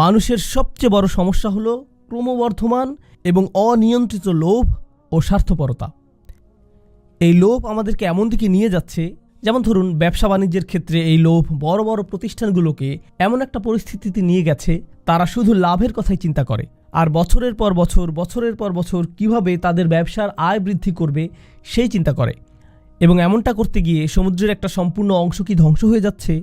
মানুষের সবচেয়ে বড় সমস্যা হলো ক্রমবর্ধমান এবং অনিয়ন্ত্রিত লোভ ও স্বার্থপরতা। এই লোভ আমাদেরকে এমন দিকে নিয়ে যাচ্ছে, যেমন ধরুন ব্যবসা বাণিজ্যের ক্ষেত্রে এই লোভ বড় বড় প্রতিষ্ঠানগুলোকে এমন একটা পরিস্থিতিতে নিয়ে গেছে, তারা শুধু লাভের কথাই চিন্তা করে। আর বছরের পর বছর, বছরের পর বছর কীভাবে তাদের ব্যবসার আয় বৃদ্ধি করবে সেই চিন্তা করে। এবং এমনটা করতে গিয়ে সমুদ্রের একটা সম্পূর্ণ অংশ কি ধ্বংস হয়ে যাচ্ছে,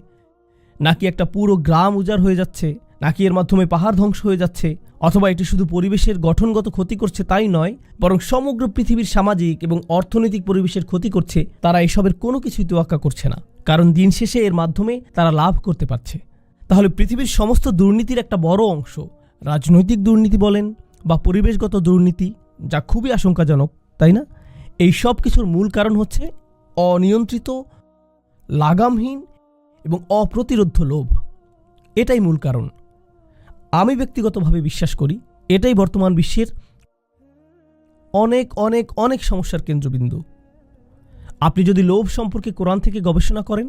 নাকি একটা পুরো গ্রাম উজাড় হয়ে যাচ্ছে নাকি এর মাধ্যমে পাহাড় ধ্বংস হয়ে যাচ্ছে? অথবা এটি শুধু পরিবেশের গঠনগত ক্ষতি করছে তাই নয়, বরং সমগ্র পৃথিবীর সামাজিক এবং অর্থনৈতিক পরিবেশের ক্ষতি করছে, তারা এসবের কোনো কিছুই তোয়াক্কা করছে না। কারণ দিন শেষে এর মাধ্যমে তারা লাভ করতে পারছে। তাহলে পৃথিবীর সমস্ত দুর্নীতির একটা বড় অংশ রাজনৈতিক দুর্নীতি বলেন বা পরিবেশগত দুর্নীতি, যা খুবই আশঙ্কাজনক, তাই না? এই সব কিছুর মূল কারণ হচ্ছে অনিয়ন্ত্রিত, লাগামহীন এবং অপ্রতিরোধ্য লোভ। এটাই মূল কারণ। আমি ব্যক্তিগতভাবে বিশ্বাস করি, এটাই বর্তমান বিশ্বের অনেক অনেক অনেক সমস্যার কেন্দ্রবিন্দু। আপনি যদি লোভ সম্পর্কে কোরআন থেকে গবেষণা করেন,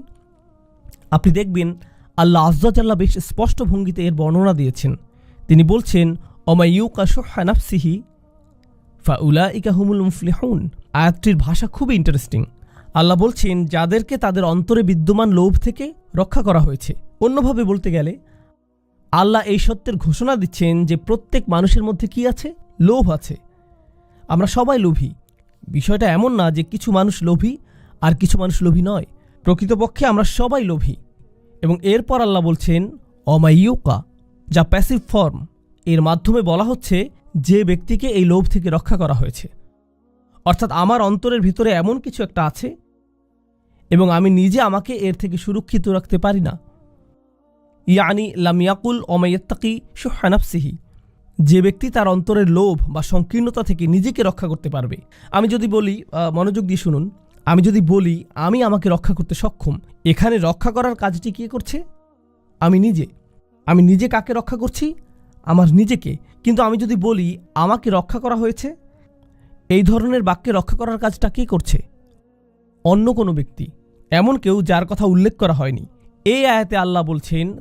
আপনি দেখবেন আল্লাহ আজ্জাল্লাহ বেশ স্পষ্ট ভঙ্গিতে এর বর্ণনা দিয়েছেন। তিনি বলছেন অমায়ু অমাইউকা সোহানাফসিহি ফাউলা ইকা হুমুল মুফলিহুন। আয়াতটির ভাষা খুবই ইন্টারেস্টিং আল্লাহ বলছেন, যাদেরকে তাদের অন্তরে বিদ্যমান লোভ থেকে রক্ষা করা হয়েছে। অন্যভাবে বলতে গেলে আল্লাহ এই সত্যের ঘোষণা দিচ্ছেন যে প্রত্যেক মানুষের মধ্যে কি আছে? লোভ আছে। আমরা সবাই লোভী। বিষয়টা এমন না যে কিছু মানুষ লোভী আর কিছু মানুষ লোভী নয়। প্রকৃতপক্ষে আমরা সবাই লোভী। এবং এরপর আল্লাহ বলছেন অমাইয়ুকা যা প্যাসিভ ফর্ম এর মাধ্যমে বলা হচ্ছে, যে ব্যক্তিকে এই লোভ থেকে রক্ষা করা হয়েছে। অর্থাৎ আমার অন্তরের ভিতরে এমন কিছু একটা আছে এবং আমি নিজে আমাকে এর থেকে সুরক্ষিত রাখতে পারি না। ইয়ানি লামিয়াকুল অমাইয়াত্তাকি সুহানাফসিহি যে ব্যক্তি তার অন্তরের লোভ বা সংকীর্ণতা থেকে নিজেকে রক্ষা করতে পারবে। আমি যদি বলি মনোযোগ দিয়ে শুনুন। আমি যদি বলি, আমি আমাকে রক্ষা করতে সক্ষম। এখানে রক্ষা করার কাজটি কে করছে? আমি নিজে। আমি নিজে কাকে রক্ষা করছি? আমার নিজেকে। কিন্তু আমি যদি বলি, আমাকে রক্ষা করা হয়েছে? এই ধরনের বাক্যে রক্ষা করার কাজটা কে করছে? অন্য কোনো ব্যক্তি। এমন কেউ যার কথা উল্লেখ করা হয়নি। এই আয়াতে আল্লাহ বলছেন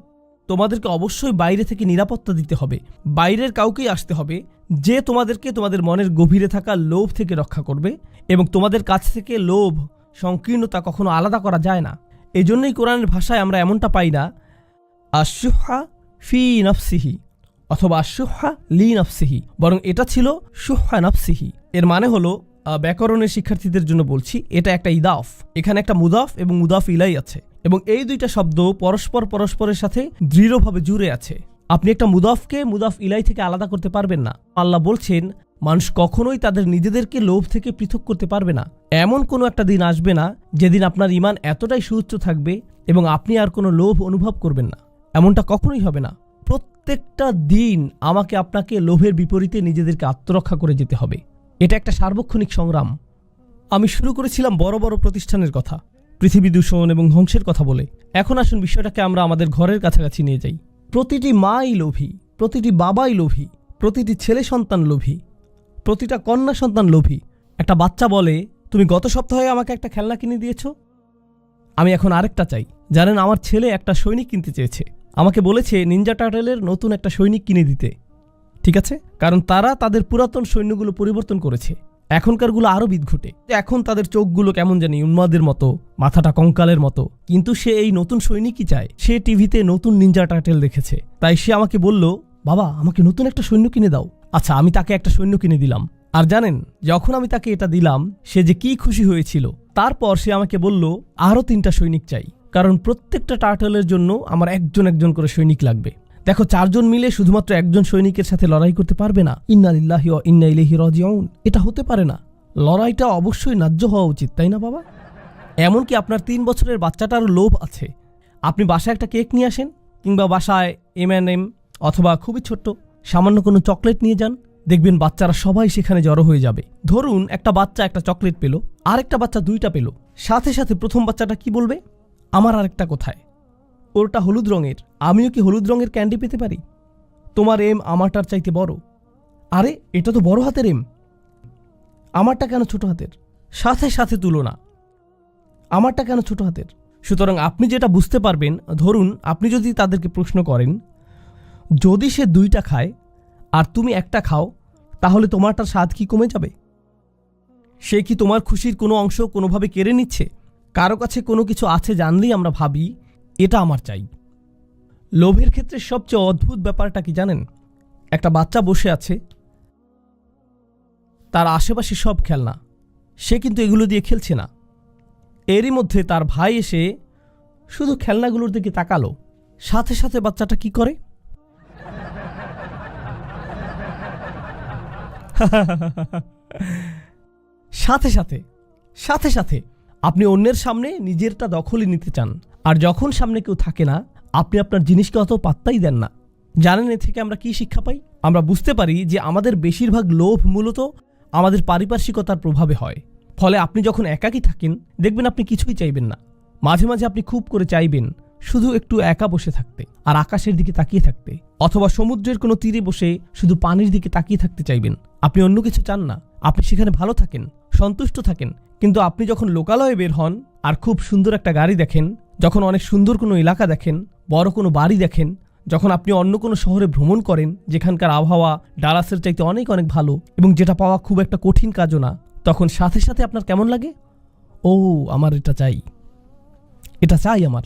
তোমাদেরকে অবশ্যই বাইরে থেকে নিরাপত্তা দিতে হবে। বাইরের কাউকেই আসতে হবে, যে তোমাদেরকে তোমাদের মনের গভীরে থাকা লোভ থেকে রক্ষা করবে এবং তোমাদের কাছ থেকে লোভ, সংকীর্ণতা কখনো আলাদা করা যায় না। এই জন্যই কোরআনের ভাষায় আমরা এমনটা পাই না আশুহা ফি নফসিহি অথবা আশুহা লি নফসিহি বরং এটা ছিল সুহা নফসিহি এর মানে হলো ব্যাকরণের শিক্ষার্থীদের জন্য বলছি, এটা একটা ইদাফ। এখানে একটা মুদাফ এবং মুদাফ ইলাই আছে। এবং এই দুইটা শব্দ পরস্পর পরস্পরের সাথে দৃঢ়ভাবে জুড়ে আছে। আপনি একটা মুদাফকে মুদাফ ইলাই থেকে আলাদা করতে পারবেন না। আল্লাহ বলছেন, মানুষ কখনোই তাদের নিজেদেরকে লোভ থেকে পৃথক করতে পারবে না। এমন কোনো একটা দিন আসবে না, যেদিন আপনার ইমান এতটাই সুউচ্চ থাকবে এবং আপনি আর কোনো লোভ অনুভব করবেন না। এমনটা কখনোই হবে না। প্রত্যেকটা দিন আমাকে আপনাকে লোভের বিপরীতে নিজেদেরকে আত্মরক্ষা করে যেতে হবে। এটা একটা সার্বক্ষণিক সংগ্রাম। আমি শুরু করেছিলাম বড় বড় প্রতিষ্ঠানের কথা। পৃথিবী দূষণ এবং ধ্বংসের কথা বলে। এখন আসুন বিষয়টাকে আমরা আমাদের ঘরের কাছাকাছি নিয়ে যাই। প্রতিটি মাই লোভী, প্রতিটি বাবাই লোভী, প্রতিটি ছেলে সন্তান লোভী, প্রতিটা কন্যা সন্তান লোভী। একটা বাচ্চা বলে, তুমি গত সপ্তাহে আমাকে একটা খেলনা কিনে দিয়েছ? আমি এখন আরেকটা চাই। জানেন, আমার ছেলে একটা সৈনিক কিনতে চেয়েছে। আমাকে বলেছে, নিনজা টার্টেলের নতুন একটা সৈনিক কিনে দিতে। ঠিক আছে? কারণ তারা তাদের পুরাতন সৈন্যগুলো পরিবর্তন করেছে। এখনকারগুলো আরও বিদঘুটে। এখন তাদের চোখগুলো কেমন জানি উন্মাদের মতো, মাথাটা কঙ্কালের মতো। কিন্তু সে এই নতুন সৈনিকই চায়। সে টিভিতে নতুন নিনজা টার্টেল দেখেছে। তাই সে আমাকে বলল, বাবা, আমাকে নতুন একটা সৈন্য কিনে দাও। আচ্ছা আমি তাকে একটা সৈন্য কিনে দিলাম। আর জানেন, যখন আমি তাকে এটা দিলাম, সে যে কি খুশি হয়েছিল, তারপর সে আমাকে বলল আরও তিনটা সৈনিক চাই। কারণ প্রত্যেকটা টার্টলের জন্য আমার একজন একজন করে সৈনিক লাগবে। দেখো, চারজন মিলে শুধুমাত্র একজন সৈনিকের সাথে লড়াই করতে পারবে না। ইন্নালিল্লাহি ও ইন্না ইলাইহি রাজিউন। এটা হতে পারে না। লড়াইটা অবশ্যই ন্যায্য হওয়া উচিত, তাই না বাবা? এমনকি আপনার তিন বছরের বাচ্চাটারও লোভ আছে। আপনি বাসায় একটা কেক নিয়ে আসেন, কিংবা বাসায় এম এম অথবা খুবই ছোট্ট, সামান্য কোনো চকলেট নিয়ে যান, দেখবেন বাচ্চারা সবাই সেখানে জড়ো হয়ে যাবে। ধরুন, একটা বাচ্চা একটা চকলেট পেল, আরেকটা বাচ্চা দুইটা পেল। সাথে সাথে প্রথম বাচ্চাটা কি বলবে? আমার আরেকটা কোথায়? ওরটা হলুদ রঙের। আমিও কি হলুদ রঙের ক্যান্ডি পেতে পারি? তোমার এম আমারটার চাইতে বড়। আরে, এটা তো বড় হাতের এম। আমারটা কেন ছোট হাতের? সাথে সাথে তুলনা আমারটা কেন ছোট হাতের? সুতরাং আপনি যেটা বুঝতে পারবেন, ধরুন আপনি যদি তাদেরকে প্রশ্ন করেন, যদি সে দুইটা খায় আর তুমি একটা খাও, তাহলে তোমারটার স্বাদ কি কমে যাবে? সে কি তোমার খুশির কোনো অংশ কোনোভাবে কেড়ে নিচ্ছে? কারও কাছে কোনো কিছু আছে জানলেই আমরা ভাবি এটা আমার চাই। লোভের ক্ষেত্রে সবচেয়ে অদ্ভুত ব্যাপারটা কি জানেন? একটা বাচ্চা বসে আছে, তার আশেপাশে সব খেলনা, সে কিন্তু এগুলো দিয়ে খেলছে না। এরই মধ্যে তার ভাই এসে শুধু খেলনাগুলোর দিকে তাকালো। সাথে সাথে বাচ্চাটা কি করে? সাথে সাথে সাথে সাথে আপনি অন্যের সামনে নিজেরটা দখলে নিতে চান। আর যখন সামনে কেউ থাকে না, আপনি আপনার জিনিসকে অত পাত্তাই দেন না। জানেন এ থেকে আমরা কি শিক্ষা পাই? আমরা বুঝতে পারি যে আমাদের বেশিরভাগ লোভ মূলত আমাদের পারিপার্শ্বিকতার প্রভাবে হয়। ফলে আপনি যখন একাকী থাকেন, দেখবেন আপনি কিছুই চাইবেন না। মাঝে মাঝে আপনি খুব করে চাইবেন শুধু একটু একা বসে থাকতে আর আকাশের দিকে তাকিয়ে থাকতে। অথবা সমুদ্রের কোনো তীরে বসে শুধু পানির দিকে তাকিয়ে থাকতে চাইবেন। আপনি অন্য কিছু চান না। আপনি সেখানে ভালো থাকেন, সন্তুষ্ট থাকেন কিন্তু আপনি যখন লোকালয়ে বের হন আর খুব সুন্দর একটা গাড়ি দেখেন, যখন অনেক সুন্দর কোনো এলাকা দেখেন, বড় কোনো বাড়ি দেখেন, যখন আপনি অন্য কোনো শহরে ভ্রমণ করেন, যেখানকার আবহাওয়া ডালাসের চাইতে অনেক অনেক ভালো এবং যেটা পাওয়া খুব একটা কঠিন কাজও না, তখন সাথে সাথে আপনার কেমন লাগে? ও, আমার এটা চাই। এটা চাই আমার।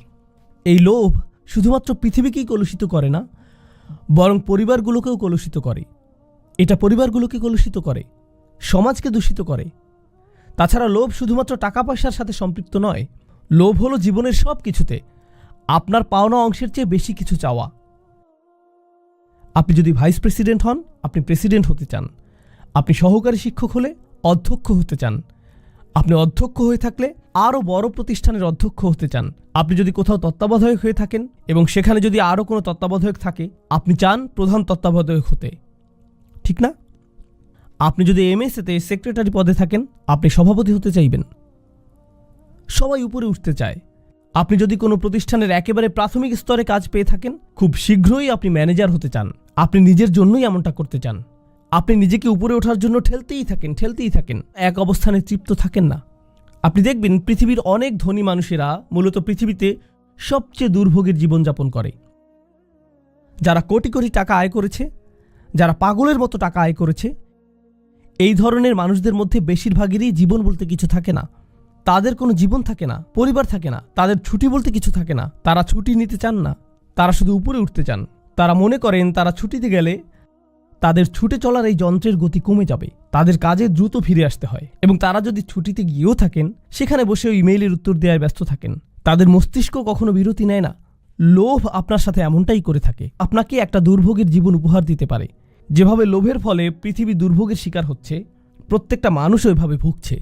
এই লোভ শুধুমাত্র পৃথিবীকেই কলুষিত করে না, বরং পরিবারগুলোকেও কলুষিত করে। এটা পরিবারগুলোকে কলুষিত করে, সমাজকে দূষিত করে। তাছাড়া লোভ শুধুমাত্র টাকা পয়সার সাথে সম্পৃক্ত নয়, লোভ হলো জীবনের সব কিছুতে। আপনার পাওনা অংশের চেয়ে বেশি কিছু চাওয়া। আপনি যদি ভাইস প্রেসিডেন্ট হন, আপনি প্রেসিডেন্ট হতে চান। আপনি সহকারী শিক্ষক হলে অধ্যক্ষ হতে চান। আপনি অধ্যক্ষ হয়ে থাকলে আরও বড় প্রতিষ্ঠানের অধ্যক্ষ হতে চান। আপনি যদি কোথাও তত্ত্বাবধায়ক হয়ে থাকেন এবং সেখানে যদি আরও কোনো তত্ত্বাবধায়ক থাকে, আপনি চান প্রধান তত্ত্বাবধায়ক হতে। ঠিক না? আপনি যদি এম এমএসএতে সেক্রেটারি পদে থাকেন, আপনি সভাপতি হতে চাইবেন। সবাই উপরে উঠতে চায়। আপনি যদি কোনো প্রতিষ্ঠানের একেবারে প্রাথমিক স্তরে কাজ পেয়ে থাকেন, খুব শীঘ্রই আপনি ম্যানেজার হতে চান। আপনি নিজের জন্যই এমনটা করতে চান। আপনি নিজেকে উপরে ওঠার জন্য ঠেলতেই থাকেন ঠেলতেই থাকেন। এক অবস্থানে তৃপ্ত থাকেন না। আপনি দেখবেন পৃথিবীর অনেক ধনী মানুষেরা মূলত পৃথিবীতে সবচেয়ে দুর্ভোগের জীবনযাপন করে। যারা কোটি কোটি টাকা আয় করেছে, যারা পাগলের মতো টাকা আয় করেছে এই ধরনের মানুষদের মধ্যে বেশিরভাগেরই জীবন বলতে কিছু থাকে না। তাদের কোনো জীবন থাকে না, পরিবার থাকে না, তাদের ছুটি বলতে কিছু থাকে না। তারা ছুটি নিতে চান না, তারা শুধু উপরে উঠতে চান। তারা মনে করেন তারা ছুটিতে গেলে তাদের ছুটে চলার এই যন্ত্রের গতি কমে যাবে, তাদের কাজে দ্রুত ফিরে আসতে হয়। এবং তারা যদি ছুটিতে গিয়েও থাকেন, সেখানে বসেও ইমেইলের উত্তর দেওয়ায় ব্যস্ত থাকেন। তাদের মস্তিষ্ক কখনো বিরতি নেয় না। লোভ আপনার সাথে এমনটাই করে থাকে। আপনাকে একটা দুর্ভোগের জীবন উপহার দিতে পারে। যেভাবে লোভের ফলে পৃথিবী দুর্ভোগের শিকার হচ্ছে, প্রত্যেকটা মানুষ ওইভাবে ভুগছে।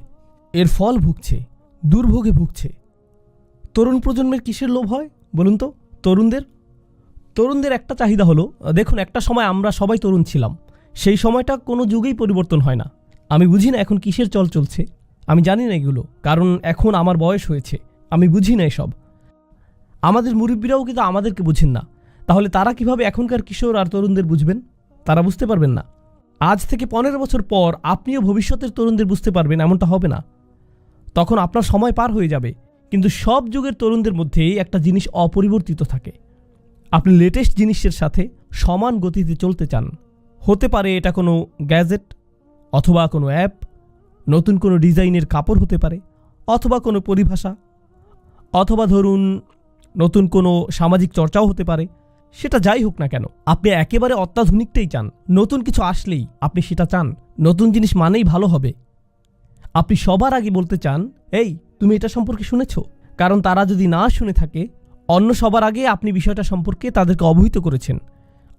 এর ফল ভুগছে, দুর্ভোগে ভুগছে। তরুণ প্রজন্মের কিসের লোভ হয়, বলুন তো? তরুণদের? তরুণদের একটা চাহিদা হলো, দেখুন, একটা সময় আমরা সবাই তরুণ ছিলাম। সেই সময়টা কোনো যুগেই পরিবর্তন হয় না। আমি বুঝি না এখন কিসের চল চলছে। আমি জানি না এগুলো, কারণ এখন আমার বয়স হয়েছে। আমি বুঝি না এসব। আমাদের মুরব্বীরাও কিন্তু আমাদেরকে বুঝেন না। তাহলে তারা কীভাবে এখনকার কিশোর আর তরুণদের বুঝবেন? তারা বুঝতে পারবেন না। আজ থেকে পনেরো বছর পর আপনিও ভবিষ্যতের তরুণদের বুঝতে পারবেন এমনটা হবে না। তখন আপনার সময় পার হয়ে যাবে, কিন্তু সব যুগের তরুণদের মধ্যেই একটা জিনিস অপরিবর্তিত থাকে। আপনি লেটেস্ট জিনিসের সাথে সমান গতিতে চলতে চান। হতে পারে এটা কোনো গ্যাজেট, অথবা কোনো অ্যাপ, নতুন কোনো ডিজাইনের কাপড় হতে পারে, অথবা কোনো পরিভাষা, অথবা ধরুন নতুন কোনো সামাজিক চর্চাও হতে পারে। সেটা যাই হোক না কেন, আপনি একেবারে অত্যাধুনিকটাই চান। নতুন কিছু আসলেই আপনি সেটা চান। নতুন জিনিস মানেই ভালো হবে। আপনি সবার আগে বলতে চান, এই, তুমি এটা সম্পর্কে শুনেছ? কারণ তারা যদি না শুনে থাকে, অন্য সবার আগে আপনি বিষয়টা সম্পর্কে তাদেরকে অবহিত করেছেন।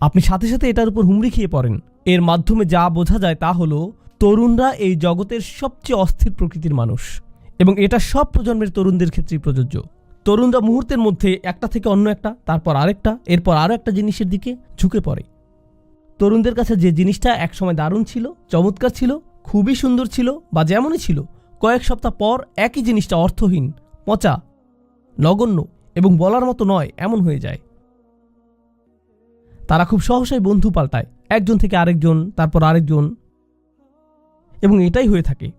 আপনি সাথে সাথে এটার উপর হুমড়ি খেয়ে পড়েন। এর মাধ্যমে যা বোঝা যায় তা হলো, তরুণরা এই জগতের সবচেয়ে অস্থির প্রকৃতির মানুষ। এবং এটা সব প্রজন্মের তরুণদের ক্ষেত্রেই প্রযোজ্য। তরুণরা মুহূর্তের মধ্যে একটা থেকে অন্য একটা, তারপর আরেকটা, এরপর আরও একটা জিনিসের দিকে ঝুঁকে পড়ে। তরুণদের কাছে যে জিনিসটা একসময় দারুণ ছিল, চমৎকার ছিল, খুবই সুন্দর ছিল বা যেমনই ছিল, কয়েক সপ্তাহ পর একই জিনিসটা অর্থহীন, পচা, নগণ্য এবং বলার মতো নয়, এমন হয়ে যায়। তারা খুব সহসাই বন্ধু পাল্টায়, একজন থেকে আরেকজন, তারপর আরেকজন। এবং এটাই হয়ে থাকে।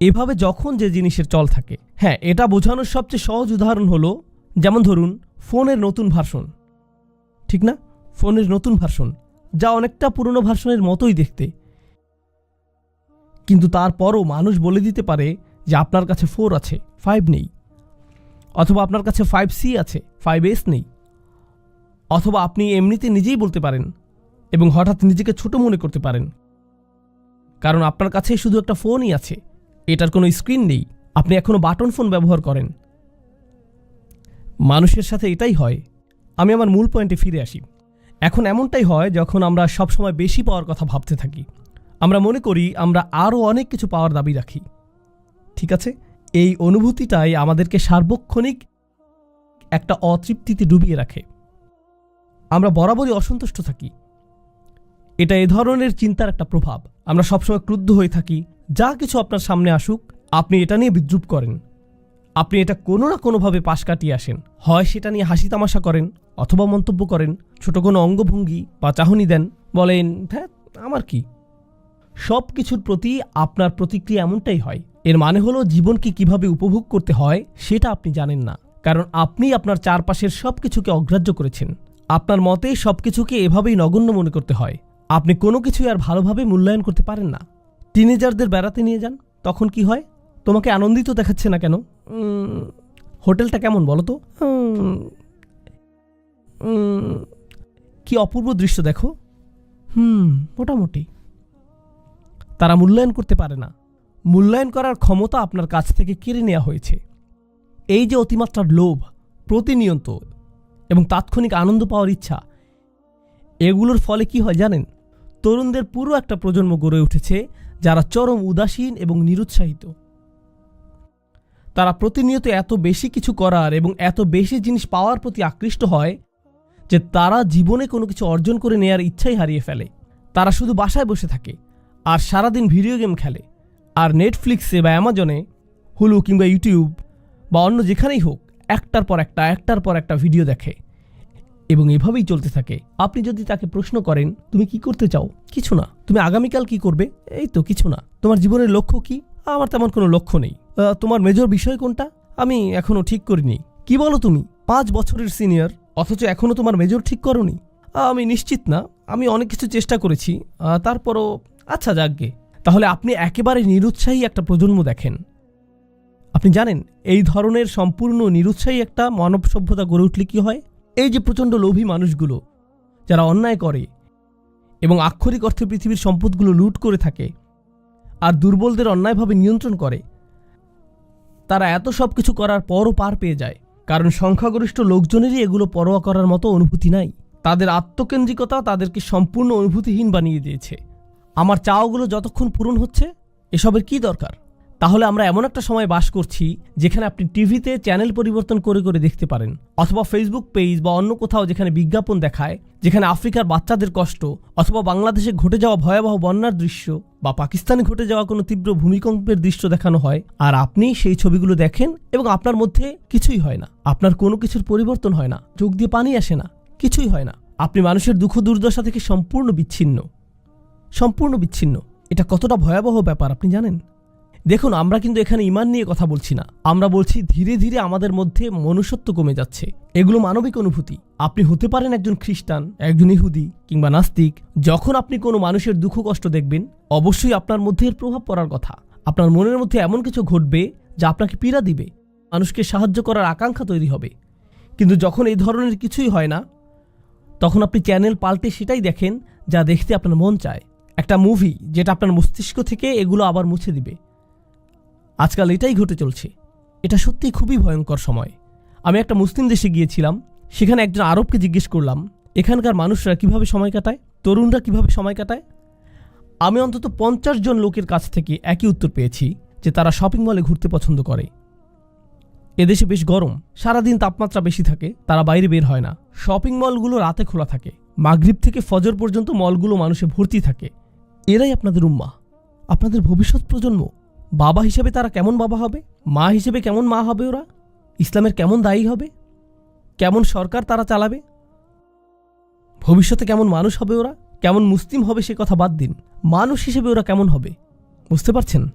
এভাবে যখন যে জিনিসের চল থাকে হ্যাঁ এটা বোঝানোর সবচেয়ে সহজ উদাহরণ হলো, যেমন ধরুন, ফোনের নতুন ভার্সন। ঠিক না? ফোনের নতুন ভার্সন, যা অনেকটা পুরনো ভার্সনের মতোই দেখতে। কিন্তু তারপরও মানুষ বলে দিতে পারে যে আপনার কাছে ফোর আছে, ফাইভ নেই। অথবা আপনার কাছে ফাইভ সি আছে, ফাইভ এস নেই। অথবা আপনি এমনিতে নিজেই বলতে পারেন এবং হঠাৎ নিজেকে ছোট মনে করতে পারেন। কারণ আপনার কাছে শুধু একটা ফোনই আছে। এটার কোনো স্ক্রিন নেই। আপনি এখনও বাটন ফোন ব্যবহার করেন। মানুষের সাথে এটাই হয়। আমি আমার মূল পয়েন্টে ফিরে আসি। এখন এমনটাই হয় যখন আমরা সবসময় বেশি পাওয়ার কথা ভাবতে থাকি। আমরা মনে করি আমরা আরও অনেক কিছু পাওয়ার দাবি রাখি। ঠিক আছে? এই অনুভূতিটাই আমাদেরকে সার্বক্ষণিক একটা অতৃপ্তিতে ডুবিয়ে রাখে। আমরা বরাবরই অসন্তুষ্ট থাকি। এটা এ ধরনের চিন্তার একটা প্রভাব। আমরা সবসময় ক্রুদ্ধ হয়ে থাকি। যা কিছু আপনার সামনে আসুক, আপনি এটা নিয়ে বিদ্রুপ করেন। আপনি এটা কোনো না কোনোভাবে পাশ কাটিয়ে আসেন। হয় সেটা নিয়ে হাসি তামাশা করেন, অথবা মন্তব্য করেন, ছোট কোনো অঙ্গভঙ্গি বা চাহনি দেন, বলেন হ্যাঁ আমার কি? সব কিছুর প্রতি আপনার প্রতিক্রিয়া এমনটাই হয়। এর মানে হলো জীবনকে কীভাবে উপভোগ করতে হয়, সেটা আপনি জানেন না। কারণ আপনি আপনার চারপাশের সব কিছুকে অগ্রাহ্য করেছেন। আপনার মতে সব কিছুকে এভাবেই নগণ্য মনে করতে হয়। আপনি কোনো কিছুই আর ভালোভাবে মূল্যায়ন করতে পারেন না। টিনেজারদের বেড়াতে নিয়ে যান, তখন কি হয়? তোমাকে আনন্দিত দেখাচ্ছে না কেন? হোটেলটা কেমন বলো তো? কি অপূর্ব দৃশ্য দেখো। হুম, মোটামুটি। তারা মূল্যায়ন করতে পারে না। মূল্যায়ন করার ক্ষমতা আপনার কাছ থেকে কেড়ে নেওয়া হয়েছে। এই যে অতিমাত্রার লোভ, প্রতিনিয়ত এবং তাৎক্ষণিক আনন্দ পাওয়ার ইচ্ছা, এগুলোর ফলে কি হয় জানেন? তরুণদের পুরো একটা প্রজন্ম গড়ে উঠেছে যারা চরম উদাসীন এবং নিরুৎসাহিত। তারা প্রতিনিয়ত এত বেশি কিছু করার এবং এত বেশি জিনিস পাওয়ার প্রতি আকৃষ্ট হয় যে তারা জীবনে কোনো কিছু অর্জন করে নেয়ার ইচ্ছাই হারিয়ে ফেলে। তারা শুধু বাসায় বসে থাকে আর সারাদিন ভিডিও গেম খেলে আর নেটফ্লিক্সে বা অ্যামাজনে হুলু কিংবা ইউটিউব বা অন্য যেখানেই হোক, একটার পর একটা, একটার পর একটা ভিডিও দেখে। এবং এভাবেই চলতে থাকে। আপনি যদি তাকে প্রশ্ন করেন, তুমি কি করতে চাও? কিছু না। তুমি আগামীকাল কি করবে? এই তো, কিছু না। তোমার জীবনের লক্ষ্য কি? আমার তেমন কোনো লক্ষ্য নেই। তোমার মেজর বিষয় কোনটা? আমি এখনও ঠিক করিনি। কি বলো তুমি? পাঁচ বছরের সিনিয়র, অথচ এখনও তোমার মেজর ঠিক করনি। আমি নিশ্চিত না। আমি অনেক কিছু চেষ্টা করেছি। তারপরও আচ্ছা যাকগে। তাহলে আপনি একেবারে নিরুৎসাহী একটা প্রজন্ম দেখেন। আপনি জানেন, এই ধরনের সম্পূর্ণ নিরুৎসাহী একটা মানব সভ্যতা গড়ে উঠলে কি হয়? এই যে প্রচণ্ড লোভী মানুষগুলো, যারা অন্যায় করে এবং আক্ষরিক অর্থে পৃথিবীর সম্পদগুলো লুট করে থাকে আর দুর্বলদের অন্যায়ভাবে নিয়ন্ত্রণ করে, তারা এত সব কিছু করার পরও পার পেয়ে যায়। কারণ সংখ্যাগরিষ্ঠ লোকজনেরই এগুলো পরোয়া করার মতো অনুভূতি নাই। তাদের আত্মকেন্দ্রিকতা তাদেরকে সম্পূর্ণ অনুভূতিহীন বানিয়ে দিয়েছে। আমার চাওয়াগুলো যতক্ষণ পূরণ হচ্ছে, এসবের কি দরকার? তাহলে আমরা এমন একটা সময় বাস করছি যেখানে আপনি টিভিতে চ্যানেল পরিবর্তন করে করে দেখতে পারেন, অথবা ফেসবুক পেজ বা অন্য কোথাও যেখানে বিজ্ঞাপন দেখায়, যেখানে আফ্রিকার বাচ্চাদের কষ্ট, অথবা বাংলাদেশে ঘটে যাওয়া ভয়াবহ বন্যার দৃশ্য বা পাকিস্তানে ঘটে যাওয়া কোনো তীব্র ভূমিকম্পের দৃশ্য দেখানো হয়, আর আপনি সেই ছবিগুলো দেখেন এবং আপনার মধ্যে কিছুই হয় না। আপনার কোনো কিছুর পরিবর্তন হয় না, চোখ দিয়ে পানি আসে না, কিছুই হয় না। আপনি মানুষের দুঃখ দুর্দশা থেকে সম্পূর্ণ বিচ্ছিন্ন। সম্পূর্ণ বিচ্ছিন্ন। এটা কতটা ভয়াবহ ব্যাপার আপনি জানেন? দেখুন, আমরা কিন্তু এখানে ইমান নিয়ে কথা বলছি না। আমরা বলছি ধীরে ধীরে আমাদের মধ্যে মনুষ্যত্ব কমে যাচ্ছে। এগুলো মানবিক অনুভূতি। আপনি হতে পারেন একজন খ্রিস্টান, একজন ইহুদি কিংবা নাস্তিক। যখন আপনি কোনো মানুষের দুঃখ কষ্ট দেখবেন, অবশ্যই আপনার মধ্যে এর প্রভাব পড়ার কথা। আপনার মনের মধ্যে এমন কিছু ঘটবে যা আপনাকে পীড়া দিবে, মানুষকে সাহায্য করার আকাঙ্ক্ষা তৈরি হবে। কিন্তু যখন এই ধরনের কিছুই হয় না, তখন আপনি চ্যানেল পাল্টে সেটাই দেখেন যা দেখতে আপনার মন চায়। একটা মুভি যেটা আপনার মস্তিষ্ক থেকে এগুলো আবার মুছে দিবে। আজকাল এটাই ঘটে চলছে। এটা সত্যিই খুবই ভয়ঙ্কর সময়। আমি একটা মুসলিম দেশে গিয়েছিলাম, সেখানে একজন আরবকে জিজ্ঞেস করলাম, এখানকার মানুষরা কীভাবে সময় কাটায়? তরুণরা কীভাবে সময় কাটায়? আমি অন্তত পঞ্চাশ জন লোকের কাছ থেকে একই উত্তর পেয়েছি যে তারা শপিং মলে ঘুরতে পছন্দ করে। এদেশে বেশ গরম, সারাদিন তাপমাত্রা বেশি থাকে, তারা বাইরে বের হয় না। শপিং মলগুলো রাতে খোলা থাকে, মাগরিব থেকে ফজর পর্যন্ত মলগুলো মানুষে ভর্তি থাকে। এরাই আপনাদের উম্মা আপনাদের ভবিষ্যৎ প্রজন্ম। বাবা হিসেবে তারা কেমন বাবা হবে? মা হিসেবে কেমন মা হবে ওরা? ইসলামের কেমন দায়ী হবে? কেমন সরকার তারা চালাবে? ভবিষ্যতে কেমন মানুষ হবে ওরা? কেমন মুসলিম হবে সে কথা বাদ দিন। মানুষ হিসেবে ওরা কেমন হবে? বুঝতে পারছেন?